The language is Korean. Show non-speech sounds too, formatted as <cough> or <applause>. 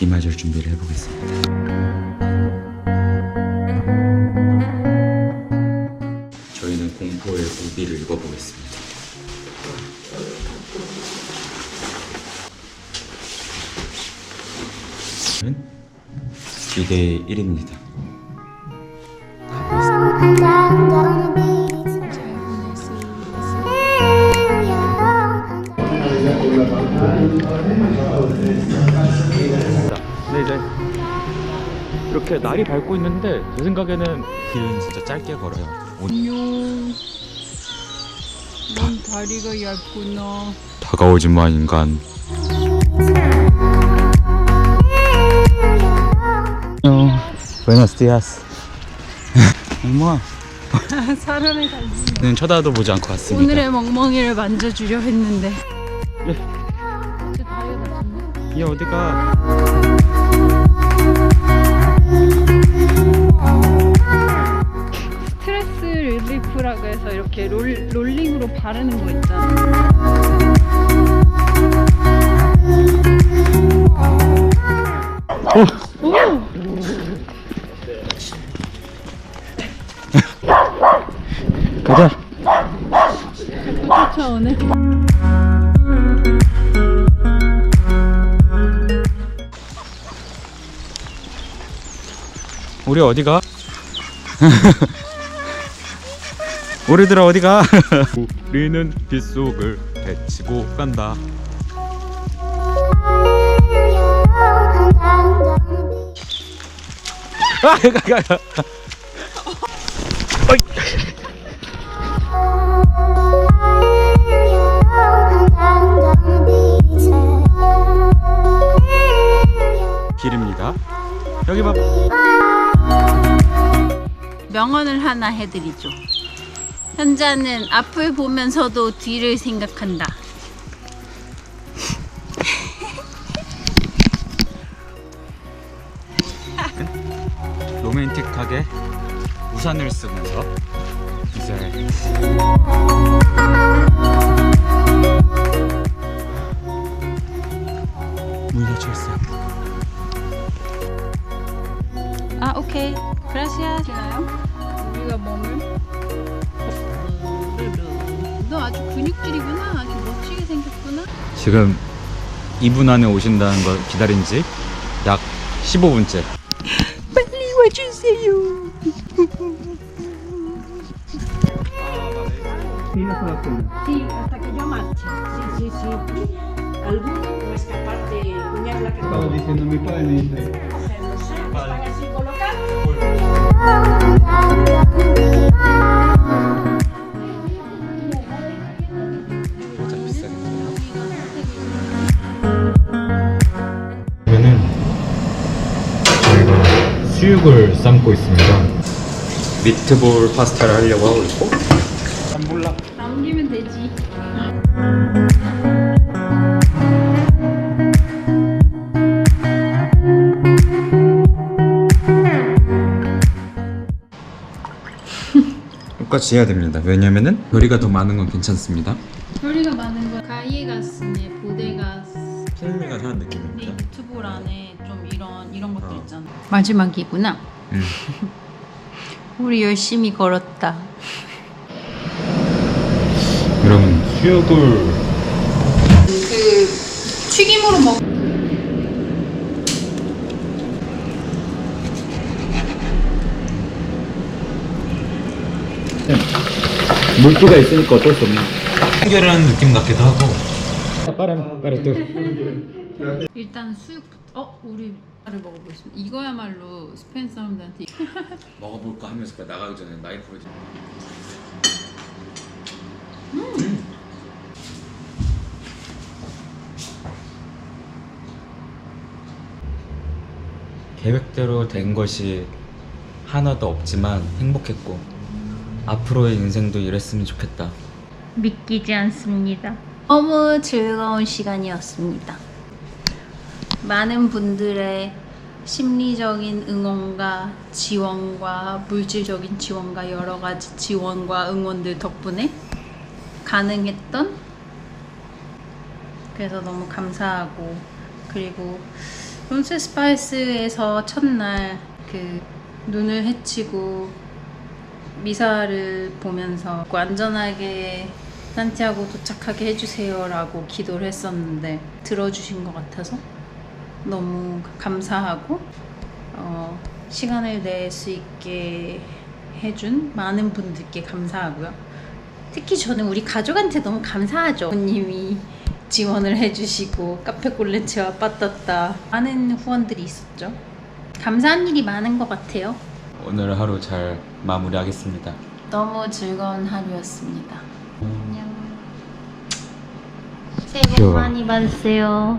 비 맞을 준비를 해보겠습니다. 저희는 공포의 우비를 입어보겠습니다. 저는 2대 1입니다. 이렇게 날이 밝고 있는데 제 생각에는 길은 진짜 짧게 걸어요. 안녕. 넌 다리가 얇구나. 다가오지 마 인간. 어, buenos días. <laughs> 엄마, <laughs> 사람의. 는 쳐다도 보지 않고 왔습니다. 오늘의 멍멍이를 만져주려 했는데. 예. 얘 어디가 바르는 거 있잖아. 가자 쫓아오네. 우리 어디가 <laughs> 우리들아 어디가? <laughs> 우리는 빗속을 헤치고 간다. 아, 가, 가, 가. 길입니다. 여기 봐. 명언을 하나 해드리죠. 현자는 앞을 보면서도 뒤를 생각한다. 로맨틱하게 우산을 쓰면서 이제 문 닫혀 있어요. 아 오케이. 그라시아 되나요? 우리가 머물. 너 아주 근육질이구나. 아주 멋지게 생겼구나. 지금 2분 안에 오신다는 걸 기다린 지 약 15분째. 빨리 와주세요. Sí, hasta que yo marche. Sí, sí, sí. Alguno o escaparte, cuñar la que Estaba diciendo mi padre, dice, no sé, están así colocados. 수육을 삶고 있습니다. 미트볼 파스타를 하려고 하고 있고 남기면 되지. <laughs> 똑같이 해야 됩니다. 왜냐면은 요리가 더 많은 건 괜찮습니다. 소리가 많은 거. 가이에가스네 보데가스. 필미가 사는 내 느낌입니다. 유튜브 안에 좀 이런 이런 것들 어. 있잖아. 마지막이구나. 음. <laughs> 우리 열심히 걸었다. 여러분 수육을 그 튀김으로 먹. 물기가 있으니까 어쩔 수 없네. 해결하는 느낌 같기도 하고 빠람 빠람 또. 일단 수육. 어 우리 를 먹어보겠습니다. 이거야말로 스페인 사람들한테 <laughs> 먹어볼까 하면서 나가기 전에 나이프를 계획대로 된 것이 하나도 없지만 행복했고 앞으로의 인생도 이랬으면 좋겠다. 믿기지 않습니다. 너무 즐거운 시간이었습니다. 많은 분들의 심리적인 응원과 지원과 물질적인 지원과 여러 가지 지원과 응원들 덕분에 가능했던 그래서 너무 감사하고 그리고 론세스파이스에서 첫날 그 눈을 헤치고 미사를 보면서 안전하게 산티아고 도착하게 해주세요 라고 기도를 했었는데 들어주신 것 같아서 너무 감사하고 어, 시간을 낼 수 있게 해준 많은 분들께 감사하고요. 특히 저는 우리 가족한테 너무 감사하죠. 부모님이 지원을 해주시고 카페 콜렌츠와 빠따따 많은 후원들이 있었죠. 감사한 일이 많은 것 같아요. 오늘 하루 잘 마무리하겠습니다. 너무 즐거운 하루였습니다. 안녕. 새해 복. 많이 받으세요.